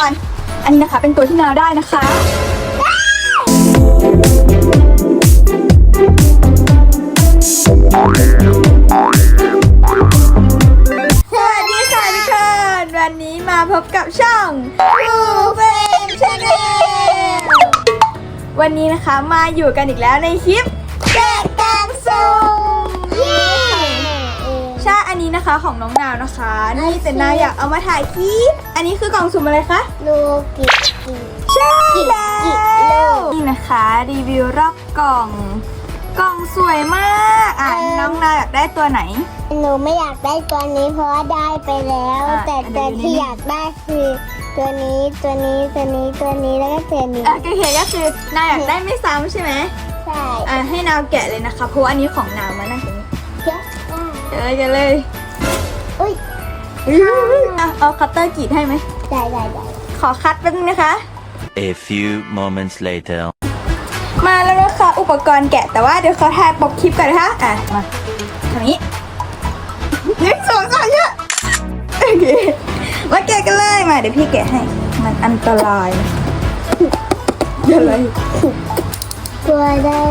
ก่อน อันนี้นะคะเป็นตัวที่นาได้นะคะ สวัสดีค่ะทุกคน วันนี้มาพบกับช่องคูเฟมชาแนลวันนี้นะคะมาอยู่กันอีกแล้วในคลิปแจกกางสุ่ม นะคะของน้องนาวนะคะ นี่แต่นาอยากเอามาถ่ายคลิปอันนี้คือกล่องสุ่มอะไรคะลูกิกิใช่แล้วนี่นะคะรีวิวรอบกล่อง กล่องสวยมากอะน้องนาวอยากได้ตัวไหนหนูไม่อยากได้ตัวนี้เพราะว่าได้ไปแล้ว แต่อันเดี๋ตัวที่อยากได้คือตัวนี้ตัวนี้ตัวนี้ตัวนี้แล้วก็ตัวนี้อะก็คือก็คือนาวอยากได้ไม่ซ้ำใช่ไหมใช่อะให้นาวแกะเลยนะคะเพราะอันนี้ของนาวมานั่งตรงนี้เยอะมากเดี๋ยวเลยกันเลย อุ้ยอะเอาคัตเตอร์กรีดให้ไหม ได้ได้ได้ขอคัดแป๊บนึงนะคะ A few moments later. มาแล้วนะคะอุปกรณ์แกะแต่ว่าเดี๋ยวขอถ่ายปกคลิปก่อนนะคะ อะ มาทางนี้หนึ่งสองสามเยอะโอเคมาแกะกันเลยมาเดี๋ยวพี่แกะให้ มันอันตรายนะเดี๋ยวอะไรตัวได้แล้ว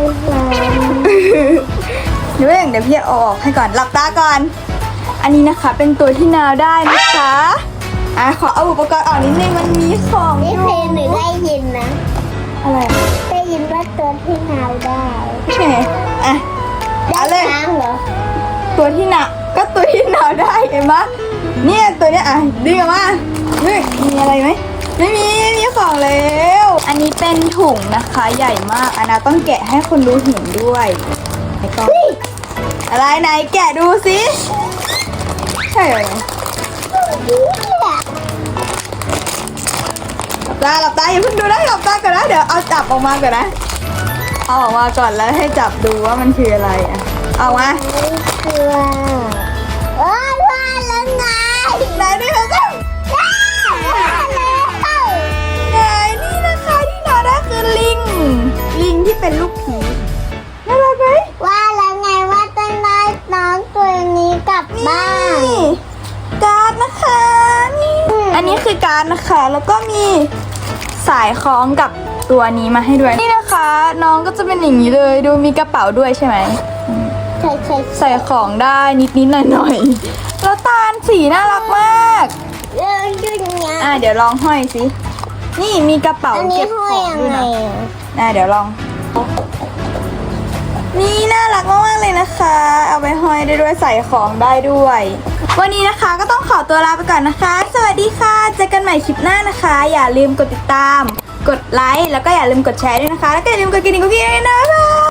เดี๋ยวเดี๋ยวพี่เอาออกให้ก่อนหลับตาก่อน อันนี้นะคะเป็นตัวที่นาวได้นะคะอะขอเอาอุปกรณ์ออกนิดนึงมันมีของนี่อยู่เพลงหนูได้ยินนะ อะไรได้ยินว่าตัวที่นาวได้แหมอะได้เอาเลย ช้างเหรอตัวที่หนักก็ตัวที่หนาวได้เห็นปะเนี่ยตัวเนี้ยอะดึงออกมาเฮ้ยมีอะไรไหมไม่มีไม่มีของแล้วอันนี้เป็นถุงนะคะใหญ่มากอันนาต้องแกะให้คนดูเห็นด้วยไหนกล้องอะไรไหนแกะดูสิใช่เหรอหลับตาหลับตาอย่าเพิ่งดูนะหลับตาก่อนนะเดี๋ยวเอาจับออกมาก่อนนะเอาออกมาก่อนแล้วให้จับดูว่ามันคืออะไรอะเอามาไม่กลัวโอ้ยว่าแล้วไง อันนี้คือการ์ดนะคะ แล้วก็มีสายคล้องกับตัวนี้มาให้ด้วย นี่นะคะ น้องก็จะเป็นอย่างนี้เลย ดูมีกระเป๋าด้วยใช่ไหม ใช่ใช่ใส่ของได้นิดนิดหน่อยหน่อยๆแล้วตาลสีน่ารักมาก เรื่องยุ่งยากอะเดี๋ยวลองห้อยสิ นี่มีกระเป๋าอันนี้เก็บห้อขยองยังด้วยไงนะอะอะเดี๋ยวลอง นี่น่ารักมากๆเลยนะคะ เอาไปห้อยได้ด้วยใส่ของได้ด้วย วันนี้นะคะก็ต้องขอตัวลาไปก่อนนะคะ สวัสดีค่ะ เจอกันใหม่คลิปหน้านะคะ อย่าลืมกดติดตาม กดไลค์แล้วก็อย่าลืมกดแชร์ด้วยนะคะ แล้วก็อย่าลืมกดกระดิ่งกุ๊กกี้ด้วยนะ